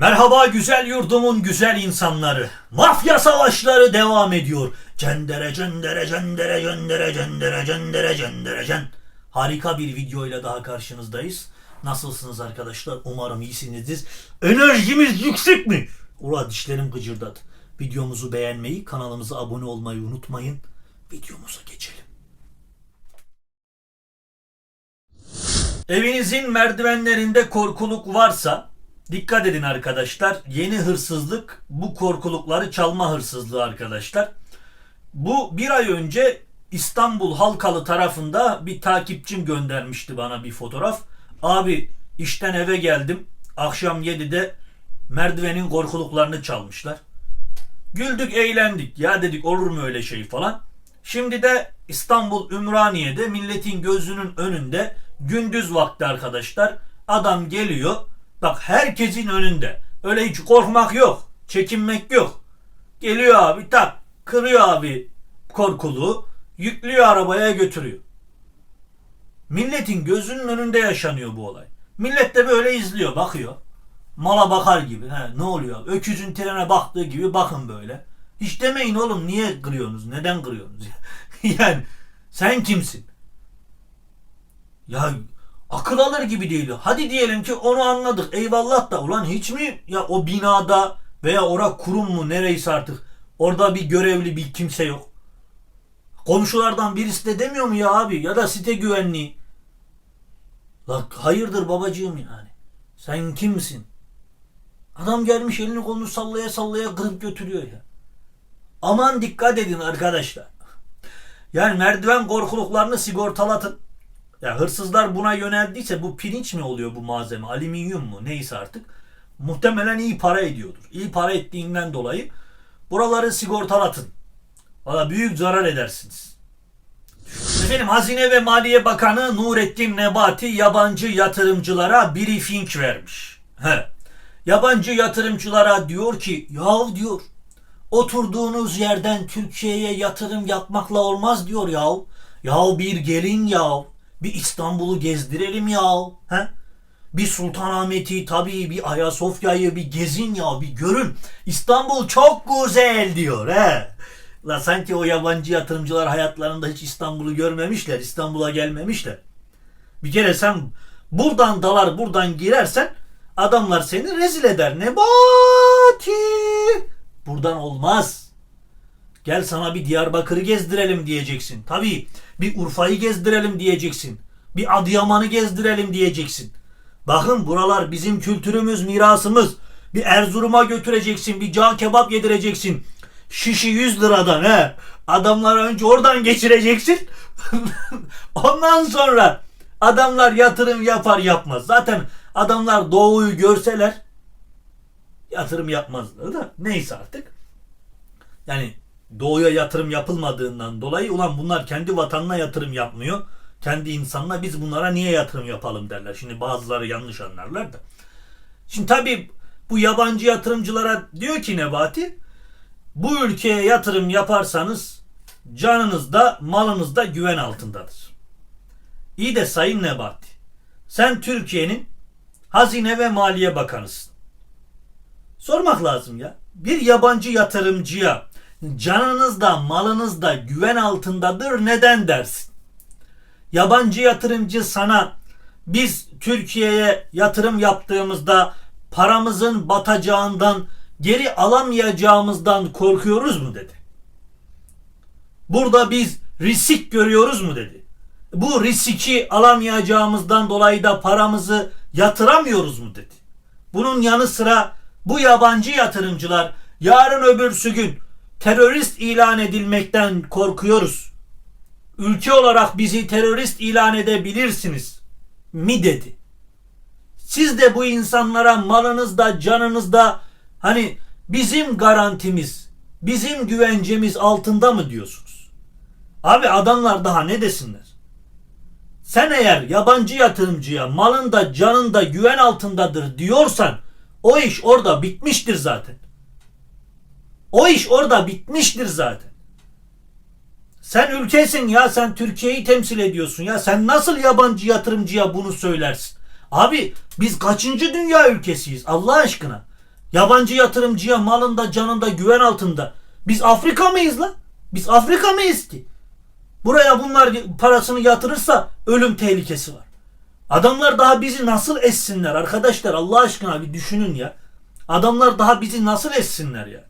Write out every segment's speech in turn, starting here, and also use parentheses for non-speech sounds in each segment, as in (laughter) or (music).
Merhaba güzel yurdumun güzel insanları. Mafya savaşları devam ediyor. Cendere cendere cendere cendere cendere cendere cendere cen. Harika bir videoyla daha karşınızdayız. Nasılsınız arkadaşlar? Umarım iyisinizdir. Enerjimiz yüksek mi? Ula dişlerim gıcırdadı. Videomuzu beğenmeyi, kanalımıza abone olmayı unutmayın. Videomuza geçelim. Evinizin merdivenlerinde korkuluk varsa dikkat edin arkadaşlar. Yeni hırsızlık bu korkulukları çalma hırsızlığı arkadaşlar. Bu bir ay önce İstanbul Halkalı tarafında bir takipçim göndermişti bana bir fotoğraf. Abi işten eve geldim. Akşam 7'de merdivenin korkuluklarını çalmışlar. Güldük eğlendik. Ya dedik olur mu öyle şey falan. Şimdi de İstanbul Ümraniye'de milletin gözünün önünde gündüz vakti arkadaşlar adam geliyor. Bak herkesin önünde. Öyle hiç korkmak yok. Çekinmek yok. Geliyor abi tak kırıyor abi korkuluğu. Yüklüyor arabaya götürüyor. Milletin gözünün önünde yaşanıyor bu olay. Millet de böyle izliyor bakıyor. Mala bakar gibi. He, ne oluyor? Öküzün trene baktığı gibi bakın böyle. Hiç demeyin oğlum niye kırıyorsunuz? Neden kırıyorsunuz? (laughs) yani sen kimsin? Ya akıl alır gibi değil. Hadi diyelim ki onu anladık. Eyvallah da ulan hiç mi ya o binada veya ora kurum mu nereyse artık orada bir görevli bir kimse yok. Komşulardan birisi de demiyor mu ya abi ya da site güvenliği. La hayırdır babacığım yani. Sen kimsin? Adam gelmiş elini kolunu sallaya sallaya kırıp götürüyor ya. Aman dikkat edin arkadaşlar. Yani merdiven korkuluklarını sigortalatın. Ya hırsızlar buna yöneldiyse bu pirinç mi oluyor bu malzeme? Alüminyum mu? Neyse artık. Muhtemelen iyi para ediyordur. İyi para ettiğinden dolayı buraları sigortalatın. Valla büyük zarar edersiniz. Efendim Hazine ve Maliye Bakanı Nurettin Nebati yabancı yatırımcılara briefing vermiş. He. Yabancı yatırımcılara diyor ki yahu diyor oturduğunuz yerden Türkiye'ye yatırım yapmakla olmaz diyor yahu. Yahu bir gelin yahu. Bir İstanbul'u gezdirelim yahu. He? Bir Sultanahmet'i tabii bir Ayasofya'yı bir gezin ya bir görün. İstanbul çok güzel diyor he. La sanki o yabancı yatırımcılar hayatlarında hiç İstanbul'u görmemişler. İstanbul'a gelmemişler. Bir kere sen buradan dalar buradan girersen adamlar seni rezil eder. Nebati. Buradan olmaz. Gel sana bir Diyarbakır'ı gezdirelim diyeceksin. Tabii bir Urfa'yı gezdirelim diyeceksin. Bir Adıyaman'ı gezdirelim diyeceksin. Bakın buralar bizim kültürümüz, mirasımız. Bir Erzurum'a götüreceksin, bir cağ kebap yedireceksin. Şişi 100 liradan he. Adamları önce oradan geçireceksin. (laughs) Ondan sonra adamlar yatırım yapar yapmaz. Zaten adamlar doğuyu görseler yatırım yapmazlar da neyse artık. Yani doğuya yatırım yapılmadığından dolayı ulan bunlar kendi vatanına yatırım yapmıyor. Kendi insanına biz bunlara niye yatırım yapalım derler. Şimdi bazıları yanlış anlarlar da. Şimdi tabii bu yabancı yatırımcılara diyor ki Nebati bu ülkeye yatırım yaparsanız canınız da malınız da güven altındadır. İyi de Sayın Nebati sen Türkiye'nin Hazine ve Maliye Bakanısın. Sormak lazım ya. Bir yabancı yatırımcıya canınız da malınız da güven altındadır neden dersin? Yabancı yatırımcı sana biz Türkiye'ye yatırım yaptığımızda paramızın batacağından geri alamayacağımızdan korkuyoruz mu dedi. Burada biz risk görüyoruz mu dedi. Bu riski alamayacağımızdan dolayı da paramızı yatıramıyoruz mu dedi. Bunun yanı sıra bu yabancı yatırımcılar yarın öbürsü gün terörist ilan edilmekten korkuyoruz. Ülke olarak bizi terörist ilan edebilirsiniz mi dedi. Siz de bu insanlara malınızda canınızda hani bizim garantimiz, bizim güvencemiz altında mı diyorsunuz? Abi adamlar daha ne desinler? Sen eğer yabancı yatırımcıya malında canında güven altındadır diyorsan o iş orada bitmiştir zaten. O iş orada bitmiştir zaten. Sen ülkesin ya sen Türkiye'yi temsil ediyorsun ya sen nasıl yabancı yatırımcıya bunu söylersin? Abi biz kaçıncı dünya ülkesiyiz Allah aşkına? Yabancı yatırımcıya malında canında güven altında. Biz Afrika mıyız lan? Biz Afrika mıyız ki? Buraya bunlar parasını yatırırsa ölüm tehlikesi var. Adamlar daha bizi nasıl essinler arkadaşlar Allah aşkına bir düşünün ya. Adamlar daha bizi nasıl essinler yani.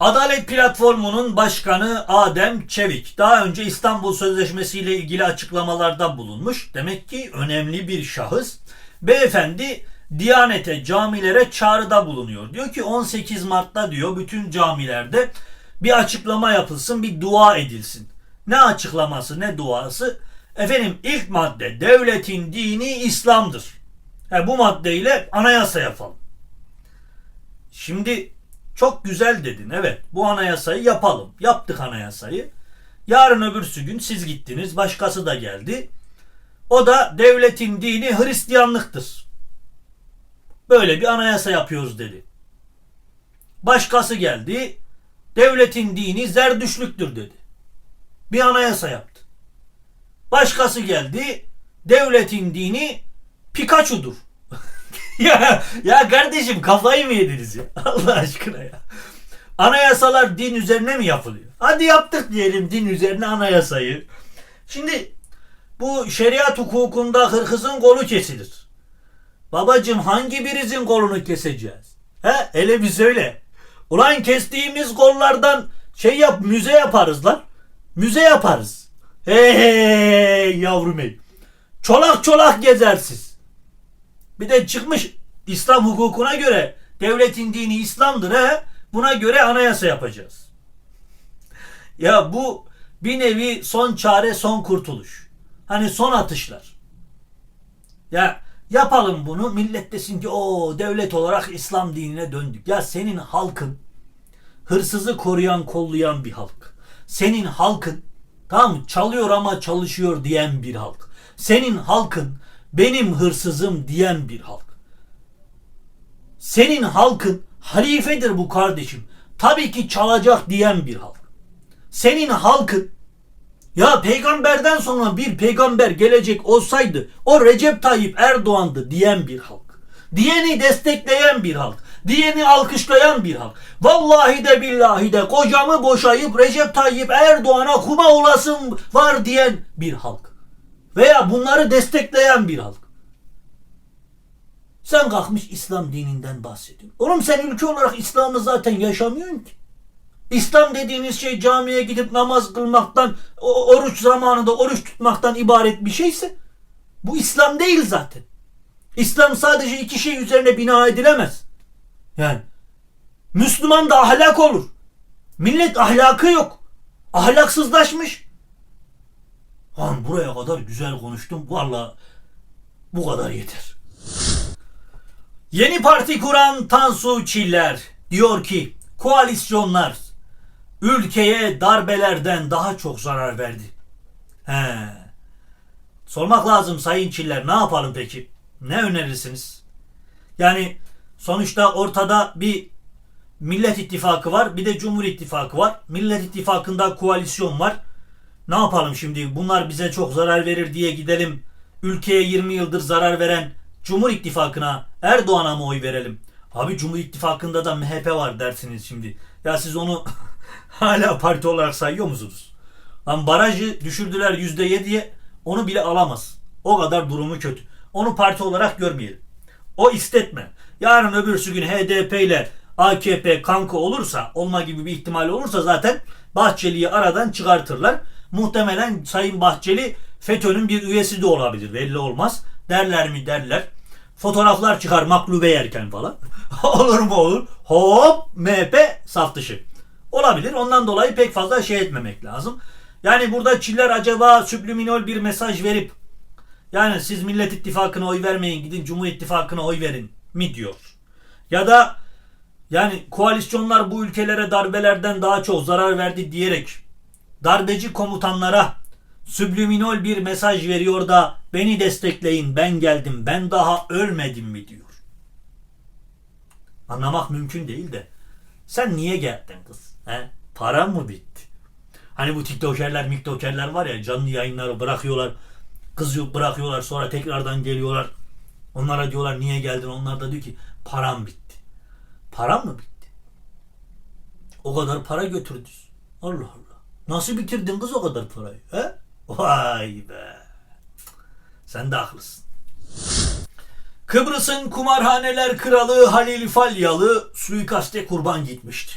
Adalet Platformu'nun başkanı Adem Çevik daha önce İstanbul Sözleşmesi ile ilgili açıklamalarda bulunmuş. Demek ki önemli bir şahıs. Beyefendi Diyanete, camilere çağrıda bulunuyor. Diyor ki 18 Mart'ta diyor bütün camilerde bir açıklama yapılsın, bir dua edilsin. Ne açıklaması, ne duası? Efendim ilk madde devletin dini İslam'dır. He, bu maddeyle anayasa yapalım. Şimdi çok güzel dedin. Evet bu anayasayı yapalım. Yaptık anayasayı. Yarın öbürsü gün siz gittiniz. Başkası da geldi. O da devletin dini Hristiyanlıktır. Böyle bir anayasa yapıyoruz dedi. Başkası geldi. Devletin dini zerdüşlüktür dedi. Bir anayasa yaptı. Başkası geldi. Devletin dini Pikachu'dur. Ya, ya kardeşim kafayı mı yediniz ya? (laughs) Allah aşkına ya. Anayasalar din üzerine mi yapılıyor? Hadi yaptık diyelim din üzerine anayasayı. Şimdi bu şeriat hukukunda hırkızın kolu kesilir. Babacım hangi birinizin kolunu keseceğiz? He? Hele bir söyle. Ulan kestiğimiz kollardan şey yap müze yaparız lan. Müze yaparız. Hey, hey yavrum hey. Çolak çolak gezersiz. Bir de çıkmış İslam hukukuna göre devletin dini İslam'dır he. Buna göre anayasa yapacağız. Ya bu bir nevi son çare son kurtuluş. Hani son atışlar. Ya yapalım bunu millet desin ki o devlet olarak İslam dinine döndük. Ya senin halkın hırsızı koruyan kollayan bir halk. Senin halkın tamam çalıyor ama çalışıyor diyen bir halk. Senin halkın benim hırsızım diyen bir halk. Senin halkın halifedir bu kardeşim. Tabii ki çalacak diyen bir halk. Senin halkın ya peygamberden sonra bir peygamber gelecek olsaydı o Recep Tayyip Erdoğan'dı diyen bir halk. Diyeni destekleyen bir halk. Diyeni alkışlayan bir halk. Vallahi de billahi de kocamı boşayıp Recep Tayyip Erdoğan'a kuma olasım var diyen bir halk. Veya bunları destekleyen bir halk. Sen kalkmış İslam dininden bahsediyorsun. Oğlum sen ülke olarak İslam'ı zaten yaşamıyorsun ki. İslam dediğiniz şey camiye gidip namaz kılmaktan, oruç zamanında oruç tutmaktan ibaret bir şeyse bu İslam değil zaten. İslam sadece iki şey üzerine bina edilemez. Yani Müslüman da ahlak olur. Millet ahlakı yok. Ahlaksızlaşmış. Lan buraya kadar güzel konuştum. Valla bu kadar yeter. Yeni parti kuran Tansu Çiller diyor ki koalisyonlar ülkeye darbelerden daha çok zarar verdi. He. Sormak lazım Sayın Çiller ne yapalım peki? Ne önerirsiniz? Yani sonuçta ortada bir Millet İttifakı var bir de Cumhur İttifakı var. Millet İttifakı'nda koalisyon var. Ne yapalım şimdi? Bunlar bize çok zarar verir diye gidelim. Ülkeye 20 yıldır zarar veren Cumhur İttifakı'na Erdoğan'a mı oy verelim? Abi Cumhur İttifakı'nda da MHP var dersiniz şimdi. Ya siz onu (laughs) hala parti olarak sayıyor musunuz? Lan barajı düşürdüler %7'ye onu bile alamaz. O kadar durumu kötü. Onu parti olarak görmeyelim. O istetme. Yarın öbürsü gün HDP ile AKP kanka olursa, olma gibi bir ihtimal olursa zaten Bahçeli'yi aradan çıkartırlar. Muhtemelen Sayın Bahçeli FETÖ'nün bir üyesi de olabilir. Belli olmaz. Derler mi derler. Fotoğraflar çıkar maklube yerken falan. (laughs) olur mu olur. Hop MHP saf dışı. Olabilir. Ondan dolayı pek fazla şey etmemek lazım. Yani burada Çiller acaba subliminal bir mesaj verip yani siz Millet İttifakı'na oy vermeyin gidin Cumhur İttifakı'na oy verin mi diyor. Ya da yani koalisyonlar bu ülkelere darbelerden daha çok zarar verdi diyerek darbeci komutanlara subliminal bir mesaj veriyor da beni destekleyin ben geldim ben daha ölmedim mi diyor. Anlamak mümkün değil de sen niye geldin kız? He? Para mı bitti? Hani bu tiktokerler miktokerler var ya canlı yayınları bırakıyorlar. Kızı bırakıyorlar sonra tekrardan geliyorlar. Onlara diyorlar niye geldin? Onlar da diyor ki param bitti. Param mı bitti? O kadar para götürdünüz. Allah Allah. Nasıl bitirdin kız o kadar parayı? He? Vay be. Sen de haklısın. Kıbrıs'ın kumarhaneler kralı Halil Falyalı suikaste kurban gitmişti.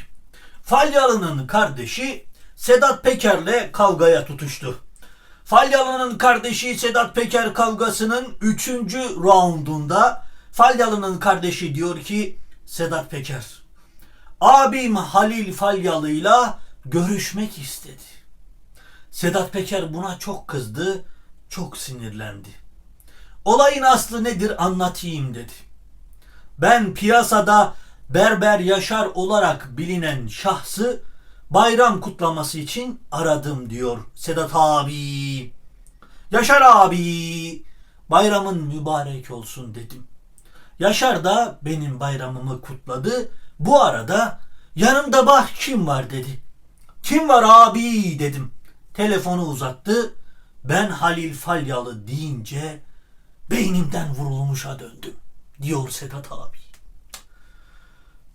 Falyalı'nın kardeşi Sedat Peker'le kavgaya tutuştu. Falyalı'nın kardeşi Sedat Peker kavgasının 3. roundunda Falyalı'nın kardeşi diyor ki Sedat Peker abim Halil Falyalı'yla görüşmek istedi. Sedat Peker buna çok kızdı, çok sinirlendi. Olayın aslı nedir anlatayım dedi. Ben piyasada Berber Yaşar olarak bilinen şahsı bayram kutlaması için aradım diyor Sedat abi. Yaşar abi bayramın mübarek olsun dedim. Yaşar da benim bayramımı kutladı. Bu arada yanımda bak kim var dedi. Kim var abi dedim. Telefonu uzattı. Ben Halil Falyalı deyince beynimden vurulmuşa döndüm diyor Sedat abi.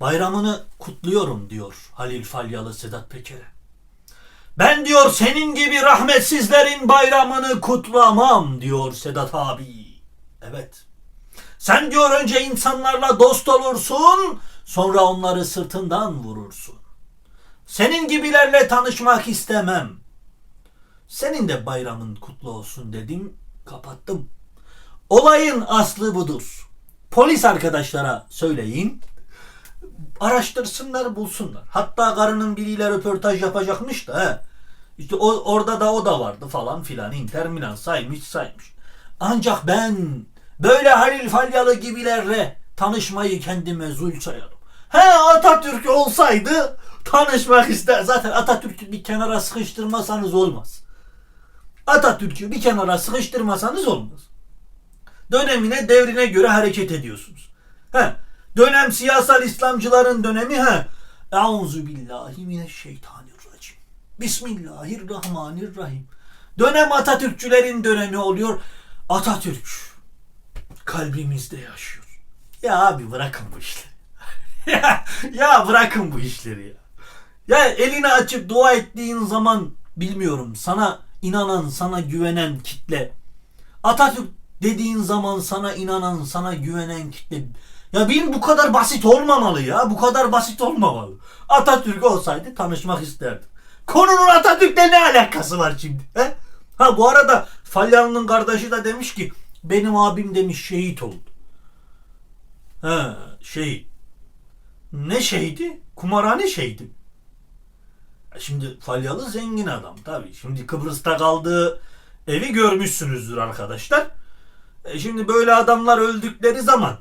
Bayramını kutluyorum diyor Halil Falyalı Sedat Peker'e. Ben diyor senin gibi rahmetsizlerin bayramını kutlamam diyor Sedat abi. Evet. Sen diyor önce insanlarla dost olursun, sonra onları sırtından vurursun. Senin gibilerle tanışmak istemem. Senin de bayramın kutlu olsun dedim, kapattım. Olayın aslı budur. Polis arkadaşlara söyleyin. Araştırsınlar, bulsunlar. Hatta karının biriyle röportaj yapacakmış da he. İşte o, orada da o da vardı falan filan. Interminan saymış saymış. Ancak ben böyle Halil Falyalı gibilerle tanışmayı kendime zul sayarım. He Atatürk olsaydı tanışmak ister. Zaten Atatürk'ü bir kenara sıkıştırmasanız olmaz. Atatürk'ü bir kenara sıkıştırmasanız olmaz. Dönemine devrine göre hareket ediyorsunuz. He, dönem siyasal İslamcıların dönemi he. Euzu billahi mineşşeytanirracim. Bismillahirrahmanirrahim. Dönem Atatürkçülerin dönemi oluyor. Atatürk kalbimizde yaşıyor. Ya abi bırakın bu işleri. (laughs) ya, ya bırakın bu işleri ya. Ya elini açıp dua ettiğin zaman bilmiyorum sana inanan, sana güvenen kitle. Atatürk dediğin zaman sana inanan, sana güvenen kitle. Ya benim bu kadar basit olmamalı ya. Bu kadar basit olmamalı. Atatürk olsaydı tanışmak isterdim. Konunun Atatürk'le ne alakası var şimdi? He? Ha bu arada Falyanlı'nın kardeşi de demiş ki benim abim demiş şehit oldu. Ha şehit. Ne şehidi? Kumarhane şehidi. Şimdi Falyalı zengin adam tabii. Şimdi Kıbrıs'ta kaldığı evi görmüşsünüzdür arkadaşlar. E şimdi böyle adamlar öldükleri zaman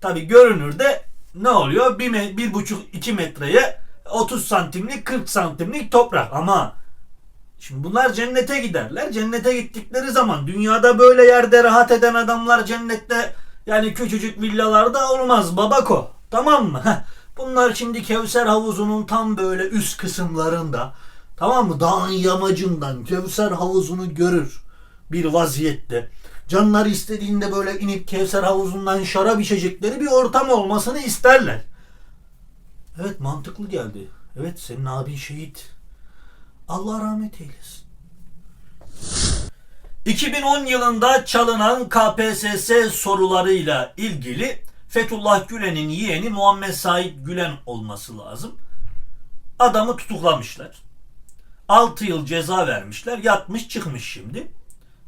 tabii görünürde ne oluyor? Bir, bir buçuk iki metreye 30 santimlik 40 santimlik toprak ama şimdi bunlar cennete giderler. Cennete gittikleri zaman dünyada böyle yerde rahat eden adamlar cennette yani küçücük villalarda olmaz babako. Tamam mı? Heh. Bunlar şimdi Kevser havuzunun tam böyle üst kısımlarında tamam mı? Dağın yamacından Kevser havuzunu görür bir vaziyette. Canları istediğinde böyle inip Kevser havuzundan şarap içecekleri bir ortam olmasını isterler. Evet mantıklı geldi. Evet senin abin şehit. Allah rahmet eylesin. 2010 yılında çalınan KPSS sorularıyla ilgili Fethullah Gülen'in yeğeni Muhammed Said Gülen olması lazım. Adamı tutuklamışlar. 6 yıl ceza vermişler. Yatmış çıkmış şimdi.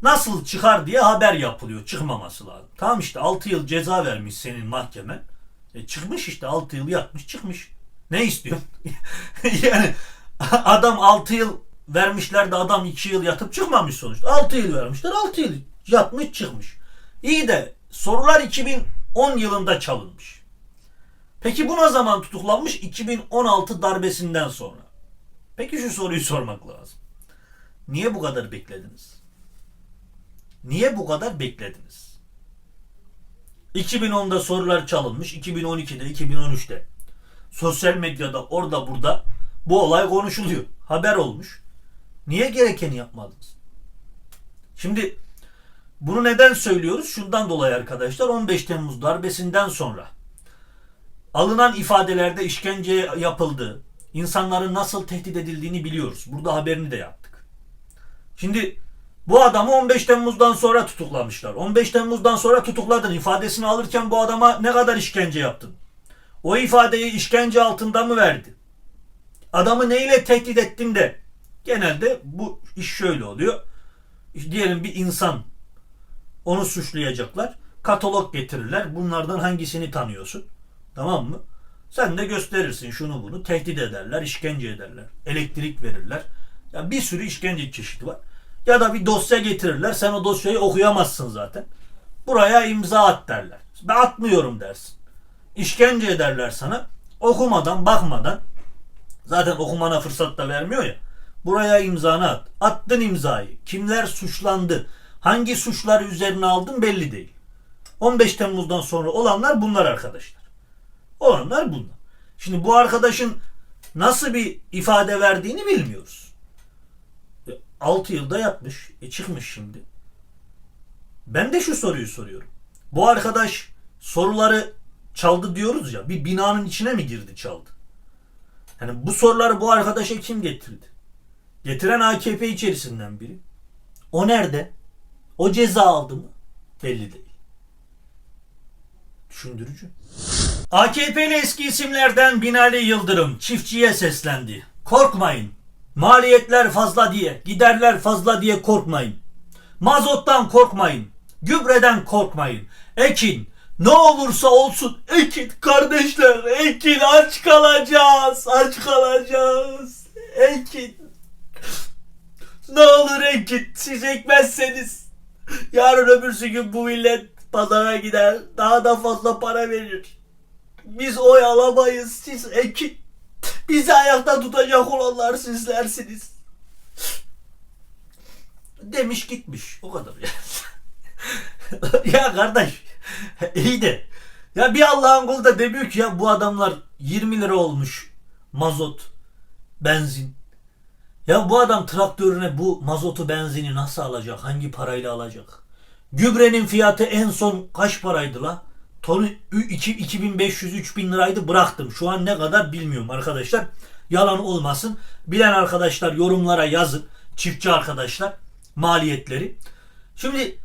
Nasıl çıkar diye haber yapılıyor. Çıkmaması lazım. Tamam işte 6 yıl ceza vermiş senin mahkemen. E çıkmış işte 6 yıl yatmış çıkmış. Ne istiyorsun? (laughs) yani adam 6 yıl vermişler de adam 2 yıl yatıp çıkmamış sonuçta. 6 yıl vermişler 6 yıl yatmış çıkmış. İyi de sorular 2010 yılında çalınmış. Peki bu ne zaman tutuklanmış? 2016 darbesinden sonra. Peki şu soruyu sormak lazım. Niye bu kadar beklediniz? Niye bu kadar beklediniz? 2010'da sorular çalınmış, 2012'de, 2013'te. Sosyal medyada orada burada bu olay konuşuluyor. Haber olmuş. Niye gerekeni yapmadınız? Şimdi bunu neden söylüyoruz? Şundan dolayı arkadaşlar 15 Temmuz darbesinden sonra alınan ifadelerde işkence yapıldığı, insanların nasıl tehdit edildiğini biliyoruz. Burada haberini de yaptık. Şimdi bu adamı 15 Temmuz'dan sonra tutuklamışlar. 15 Temmuz'dan sonra tutukladın. ifadesini alırken bu adama ne kadar işkence yaptın? O ifadeyi işkence altında mı verdi? Adamı neyle tehdit ettin de? Genelde bu iş şöyle oluyor. Diyelim bir insan onu suçlayacaklar. Katalog getirirler. Bunlardan hangisini tanıyorsun? Tamam mı? Sen de gösterirsin şunu bunu. Tehdit ederler, işkence ederler. Elektrik verirler. Ya bir sürü işkence çeşidi var. Ya da bir dosya getirirler. Sen o dosyayı okuyamazsın zaten. Buraya imza at derler. Ben atmıyorum dersin. İşkence ederler sana. Okumadan, bakmadan. Zaten okumana fırsat da vermiyor ya. Buraya imzanı at. Attın imzayı. Kimler suçlandı? Hangi suçları üzerine aldın belli değil. 15 Temmuz'dan sonra olanlar bunlar arkadaşlar. Olanlar bunlar. Şimdi bu arkadaşın nasıl bir ifade verdiğini bilmiyoruz. 6 yılda yatmış. E çıkmış şimdi. Ben de şu soruyu soruyorum. Bu arkadaş soruları çaldı diyoruz ya. Bir binanın içine mi girdi çaldı? Yani bu soruları bu arkadaşa kim getirdi? Getiren AKP içerisinden biri. O nerede? O ceza aldı mı? Belli değil. Düşündürücü. AKP'li eski isimlerden Binali Yıldırım çiftçiye seslendi. Korkmayın. Maliyetler fazla diye, giderler fazla diye korkmayın. Mazottan korkmayın. Gübreden korkmayın. Ekin. Ne olursa olsun ekin kardeşler. Ekin aç kalacağız. Aç kalacağız. Ekin. Ne olur ekin. Siz ekmezseniz yarın öbürsü gün bu millet pazara gider. Daha da fazla para verir. Biz oy alamayız. Siz ekin. Bizi ayakta tutacak olanlar sizlersiniz. Demiş gitmiş. O kadar (laughs) ya. kardeş iyi de ya bir Allah'ın kulu da demiyor ki ya bu adamlar 20 lira olmuş mazot, benzin. Ya bu adam traktörüne bu mazotu benzini nasıl alacak? Hangi parayla alacak? Gübrenin fiyatı en son kaç paraydı la? Tonu 2500-3000 liraydı bıraktım. Şu an ne kadar bilmiyorum arkadaşlar. Yalan olmasın. Bilen arkadaşlar yorumlara yazın. Çiftçi arkadaşlar maliyetleri. Şimdi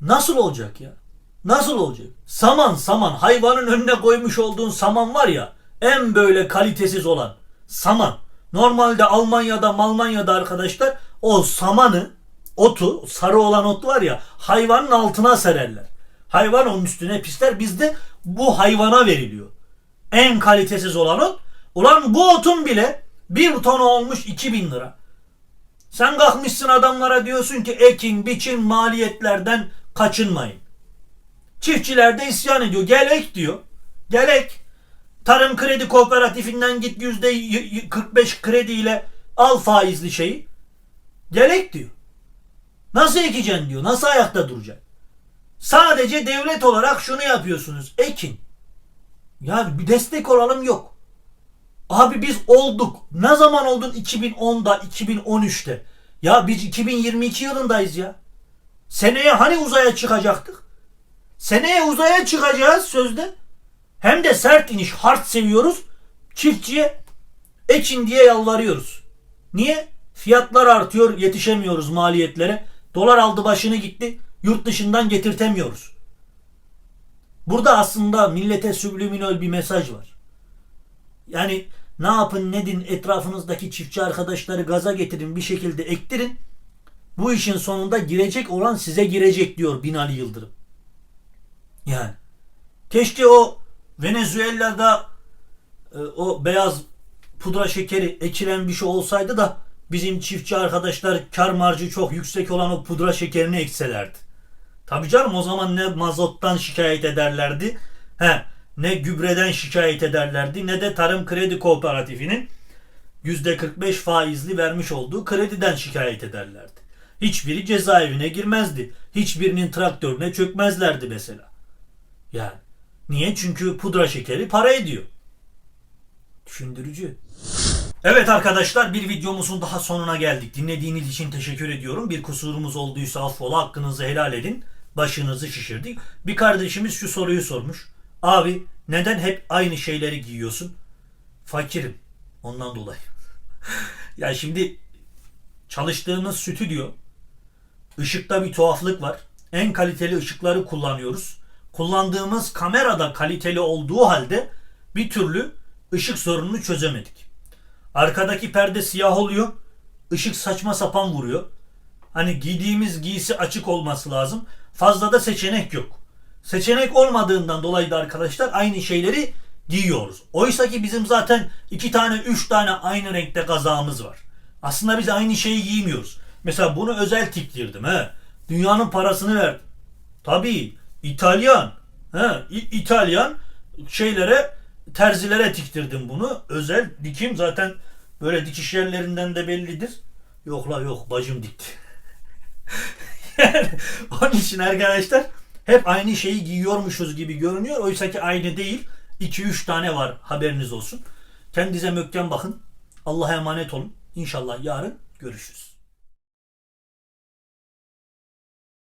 nasıl olacak ya? Nasıl olacak? Saman saman hayvanın önüne koymuş olduğun saman var ya en böyle kalitesiz olan saman. Normalde Almanya'da Malmanya'da arkadaşlar o samanı otu sarı olan ot var ya hayvanın altına sererler. Hayvan onun üstüne pisler bizde bu hayvana veriliyor. En kalitesiz olan ot. Ulan bu otun bile bir tonu olmuş 2000 lira. Sen kalkmışsın adamlara diyorsun ki ekin biçin maliyetlerden kaçınmayın. Çiftçiler de isyan ediyor. Gel ek diyor. Gel ek. Tarım kredi kooperatifinden git yüzde 45 krediyle al faizli şeyi. Gel ek diyor. Nasıl ekeceksin diyor. Nasıl ayakta duracaksın? Sadece devlet olarak şunu yapıyorsunuz. Ekin. Ya bir destek olalım yok. Abi biz olduk. Ne zaman oldun? 2010'da, 2013'te. Ya biz 2022 yılındayız ya. Seneye hani uzaya çıkacaktık? Seneye uzaya çıkacağız sözde. Hem de sert iniş, hard seviyoruz. Çiftçiye ekin diye yalvarıyoruz. Niye? Fiyatlar artıyor, yetişemiyoruz maliyetlere. Dolar aldı başını gitti. Yurt dışından getirtemiyoruz. Burada aslında millete subliminal bir mesaj var. Yani ne yapın ne din etrafınızdaki çiftçi arkadaşları gaza getirin bir şekilde ektirin. Bu işin sonunda girecek olan size girecek diyor Binali Yıldırım. Yani keşke o Venezuela'da e, o beyaz pudra şekeri ekilen bir şey olsaydı da bizim çiftçi arkadaşlar kar marjı çok yüksek olan o pudra şekerini ekselerdi. Tabii canım o zaman ne mazottan şikayet ederlerdi. He, ne gübreden şikayet ederlerdi ne de Tarım Kredi Kooperatifinin %45 faizli vermiş olduğu krediden şikayet ederlerdi. Hiçbiri cezaevine girmezdi. Hiçbirinin traktörüne çökmezlerdi mesela. Yani niye? Çünkü pudra şekeri para ediyor. Düşündürücü. Evet arkadaşlar bir videomuzun daha sonuna geldik. Dinlediğiniz için teşekkür ediyorum. Bir kusurumuz olduysa affola hakkınızı helal edin. Başınızı şişirdik. Bir kardeşimiz şu soruyu sormuş. Abi Neden hep aynı şeyleri giyiyorsun? Fakirim. Ondan dolayı. (laughs) ya şimdi çalıştığımız stüdyo ışıkta bir tuhaflık var. En kaliteli ışıkları kullanıyoruz. Kullandığımız kamera da kaliteli olduğu halde bir türlü ışık sorununu çözemedik. Arkadaki perde siyah oluyor. Işık saçma sapan vuruyor. Hani giydiğimiz giysi açık olması lazım. Fazla da seçenek yok. Seçenek olmadığından dolayı da arkadaşlar aynı şeyleri giyiyoruz. Oysa ki bizim zaten iki tane, üç tane aynı renkte kazağımız var. Aslında biz aynı şeyi giymiyoruz. Mesela bunu özel tiktirdim he. Dünyanın parasını verdim. Tabii İtalyan. He, İtalyan şeylere terzilere diktirdim bunu. Özel dikim zaten böyle dikiş yerlerinden de bellidir. Yok la yok bacım dikti. (laughs) yani onun için arkadaşlar hep aynı şeyi giyiyormuşuz gibi görünüyor. Oysa ki aynı değil. 2-3 tane var haberiniz olsun. Kendinize mökken bakın. Allah'a emanet olun. İnşallah yarın görüşürüz.